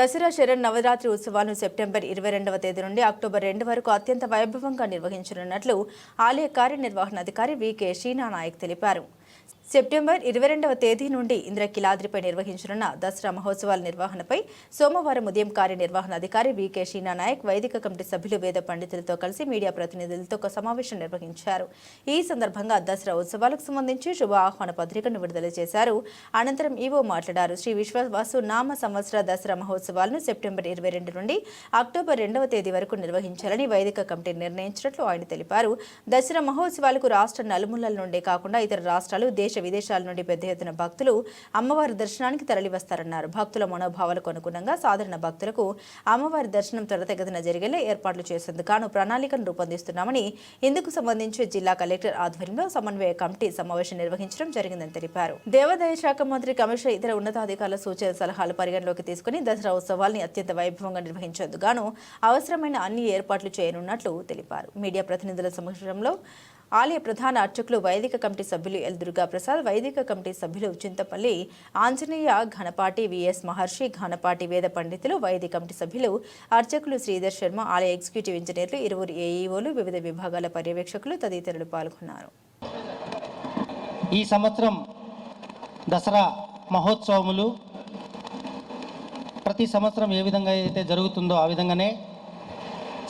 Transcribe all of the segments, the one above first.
దసరా శరణ్ నవరాత్రి ఉత్సవాలను సెప్టెంబర్ ఇరవై రెండవ తేదీ నుండి అక్టోబర్ రెండు వరకు అత్యంత వైభవంగా నిర్వహించనున్నట్లు ఆలయ కార్యనిర్వహణాధికారి వికే షీనా నాయక్ తెలిపారు. సెప్టెంబర్ ఇరవై రెండవ తేదీ నుండి ఇంద్రకిలాద్రిపై నిర్వహించనున్న దసరా మహోత్సవాల నిర్వహణపై సోమవారం ఉదయం కార్యనిర్వహణాధికారి వికే షీనా నాయక్ వైదిక కమిటీ సభ్యులు వేద పండితులతో కలిసి మీడియా ప్రతినిధులతో ఒక సమావేశం నిర్వహించారు. ఈ సందర్భంగా దసరా ఉత్సవాలకు సంబంధించి శుభ ఆహ్వాన పత్రికను విడుదల చేశారు. అనంతరం ఈవో మాట్లాడారు. శ్రీ విశ్వవాసు నామ సంవత్సర దసరా మహోత్సవాలను సెప్టెంబర్ ఇరవై రెండు నుండి అక్టోబర్ రెండవ తేదీ వరకు నిర్వహించాలని వైదిక కమిటీ నిర్ణయించినట్లు ఆయన తెలిపారు. దసరా మహోత్సవాలకు రాష్ట్ర నలుమూలల నుండే కాకుండా ఇతర రాష్ట్రాలు దేశ విదేశాల నుండి పెద్ద ఎత్తున భక్తులు అమ్మవారి దర్శనానికి తరలివస్తారన్నారు. భక్తుల మనోభావాలకు అనుగుణంగా సాధారణ భక్తులకు అమ్మవారి దర్శనం త్వరతగతిన జరిగేలా ఏర్పాట్లు చేసేందుకు గాను ప్రణాళికను రూపొందిస్తున్నామని ఇందుకు సంబంధించి జిల్లా కలెక్టర్ ఆధ్వర్యంలో సమన్వయ కమిటీ సమావేశం నిర్వహించడం జరిగిందని తెలిపారు. దేవాదాయ శాఖ మంత్రి కమిషనర్ ఇతర ఉన్నతాధికారుల సూచన సలహాలు పరిగణలోకి తీసుకుని దసరా ఉత్సవాల్ని అత్యంత వైభవంగా నిర్వహించేందుకు గాను అవసరమైన అన్ని ఏర్పాట్లు చేయనున్నట్లు తెలిపారు. మీడియా ప్రతినిధుల సమక్షంలో ఆలయ ప్రధాన అర్చకులు వైదిక కమిటీ సభ్యులు ఎల్ దుర్గా ప్రసాద్ వైదిక కమిటీ సభ్యులు చింతపల్లి ఆంజనేయ ఘనపాటి విఎస్ మహర్షి ఘనపాటి వేద పండితులు వైదిక కమిటీ సభ్యులు అర్చకులు శ్రీధర్ శర్మ ఆలయ ఎగ్జిక్యూటివ్ ఇంజనీర్లు ఇరువురు ఏఈఓలు వివిధ విభాగాల పర్యవేక్షకులు తదితరులు పాల్గొన్నారు. ఈ సంవత్సరం దసరా మహోత్సవములు ప్రతి సంవత్సరం ఏ విధంగా అయితే జరుగుతుందో ఆ విధంగానే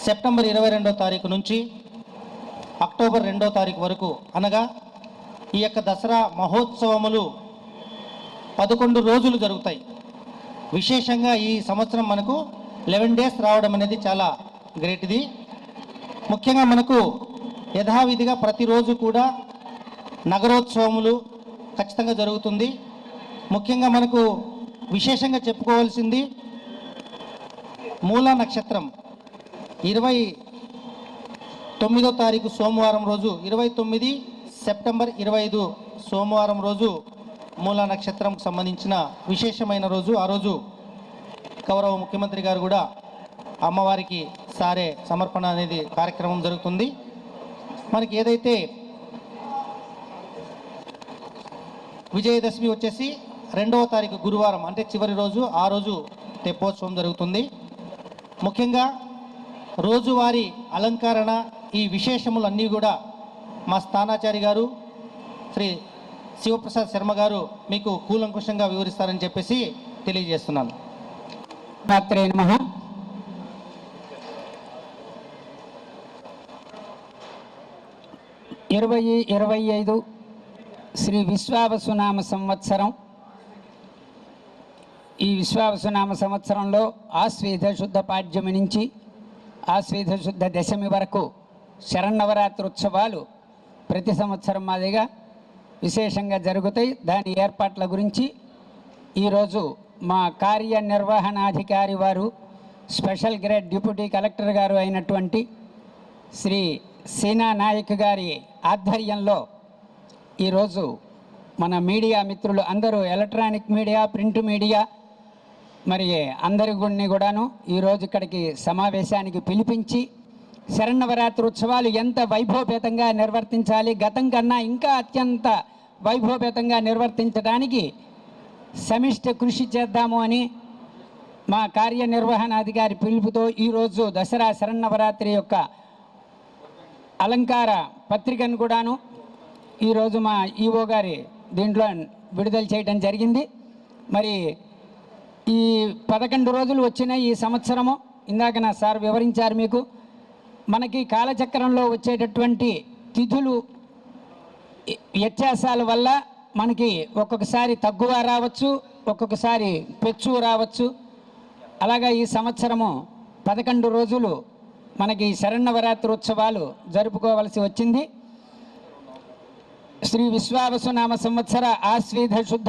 సెప్టెంబర్ ఇరవై రెండో తారీఖు నుంచి అక్టోబర్ రెండో తారీఖు వరకు అనగా ఈ యొక్క దసరా మహోత్సవములు పదకొండు రోజులు జరుగుతాయి. విశేషంగా ఈ సంవత్సరం మనకు లెవెన్ డేస్ రావడం అనేది చాలా గ్రేట్ ఇది ముఖ్యంగా మనకు యథావిధిగా ప్రతిరోజు కూడా నగరోత్సవములు ఖచ్చితంగా జరుగుతుంది. ముఖ్యంగా మనకు విశేషంగా చెప్పుకోవాల్సింది మూల నక్షత్రం. ఇరవై తొమ్మిదో తారీఖు సోమవారం రోజు ఇరవై తొమ్మిది సెప్టెంబర్ ఇరవై ఐదు సోమవారం రోజు మూలా నక్షత్రంకు సంబంధించిన విశేషమైన రోజు. ఆ రోజు గౌరవ ముఖ్యమంత్రి గారు కూడా అమ్మవారికి సారే సమర్పణ అనేది కార్యక్రమం జరుగుతుంది. మనకి ఏదైతే విజయదశమి వచ్చేసి రెండవ తారీఖు గురువారం అంటే చివరి రోజు ఆ రోజు తెప్పోత్సవం జరుగుతుంది. ముఖ్యంగా రోజువారీ అలంకరణ ఈ విశేషములన్నీ కూడా మా స్థానాచారి గారు శ్రీ శివప్రసాద్ శర్మ గారు మీకు కూలంకుషంగా వివరిస్తారని చెప్పేసి తెలియజేస్తున్నాను. రాత్రే నమ. ఇరవై ఇరవై ఐదు శ్రీ విశ్వావసునామ సంవత్సరం. ఈ విశ్వావసునామ సంవత్సరంలో ఆశ్వేధ శుద్ధ పాడ్యమి నుంచి ఆశ్వేధ శుద్ధ దశమి వరకు శరన్నవరాత్రి ఉత్సవాలు ప్రతి సంవత్సరం మాదిరిగా విశేషంగా జరుగుతాయి. దాని ఏర్పాట్ల గురించి ఈరోజు మా కార్యనిర్వహణాధికారి వారు స్పెషల్ గ్రేడ్ డిప్యూటీ కలెక్టర్ గారు అయినటువంటి శ్రీ సీనా నాయక్ గారి ఆధ్వర్యంలో ఈరోజు మన మీడియా మిత్రులు అందరూ ఎలక్ట్రానిక్ మీడియా ప్రింట్ మీడియా మరి అందరి గుడిని కూడాను ఈరోజు ఇక్కడికి సమావేశానికి పిలిపించి శరన్నవరాత్రి ఉత్సవాలు ఎంత వైభవపేతంగా నిర్వర్తించాలి? గతం కన్నా ఇంకా అత్యంత వైభవపేతంగా నిర్వర్తించడానికి సమిష్ట కృషి చేద్దాము అని మా కార్యనిర్వహణాధికారి పిలుపుతో ఈరోజు దసరా శరణవరాత్రి యొక్క అలంకార పత్రికను కూడాను ఈరోజు మా ఈఓ గారి దీంట్లో విడుదల చేయడం జరిగింది. మరి ఈ పదకొండు రోజులు వచ్చిన ఈ సంవత్సరము ఇందాక నా సార్ వివరించారు మీకు మనకి కాలచక్రంలో వచ్చేటటువంటి తిథులు వ్యత్యాసాల వల్ల మనకి ఒక్కొక్కసారి తగ్గువ రావచ్చు ఒక్కొక్కసారి పెచ్చు రావచ్చు. అలాగా ఈ సంవత్సరము పదకొండు రోజులు మనకి శరణవరాత్రి ఉత్సవాలు జరుపుకోవలసి వచ్చింది. శ్రీ విశ్వావసునామ సంవత్సర ఆశ్వేధ శుద్ధ